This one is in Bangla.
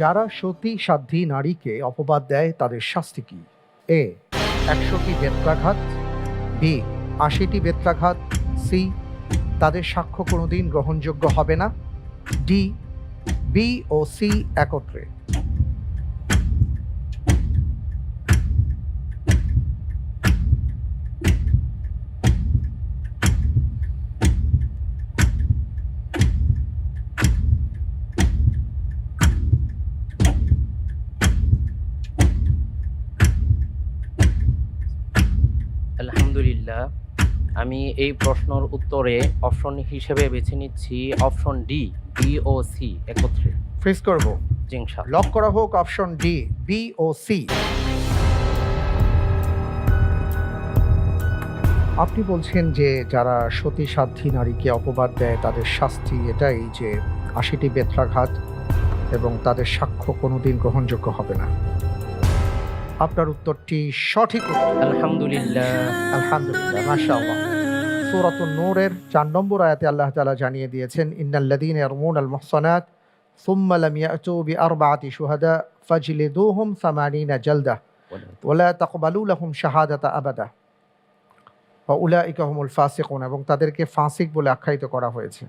যারা সতী সাধ্বী নারীকে অপবাদ দেয়, তাদের শাস্তি কি? এ, একশোটি বেত্রাঘাত, বি, আশিটি বেত্রাঘাত, সি, তাদের সাক্ষ্য কোনোদিন গ্রহণযোগ্য হবে না, ডি, বি ও সি একত্রে। আলহামদুলিল্লাহ আমি এই প্রশ্নের উত্তরে অপশন হিসেবে বেছে নিচ্ছি অপশন ডি বি ও সি একত্রে। ফ্রিজ করব। জিংসা লক করা হোক অপশন ডি বি ও সি আপনি বলছেন যে যারা সতী সাধ্বী নারীকে অপবাদ দেয় তাদের শাস্তি এটাই যে আশিটি বেত্রাঘাত এবং তাদের সাক্ষ্য কোনোদিন গ্রহণযোগ্য হবে না। আপনার উত্তরটি সঠিক আলহামদুলিল্লাহ। আলহামদুলিল্লাহ মাশাআল্লাহ। সূরাতুন নূরের চার নম্বর আয়াতে আল্লাহ তাআলা জানিয়ে দিয়েছেন ইন্নাল্লাযীনা ইয়ারমুন আল মুহসানাত সুম্মা লাম ইয়াতু বিআরবাআতি শুহাদা ফাজলিদুহুম 80 জালদা ওয়ালা তাকবালু লাহুম শাহাদাতা আবাদা। ওয়া উলাইকা হুমুল ফাসিকুন এবং তাদেরকে ফাসিক বলে আখ্যায়িত করা হয়েছে।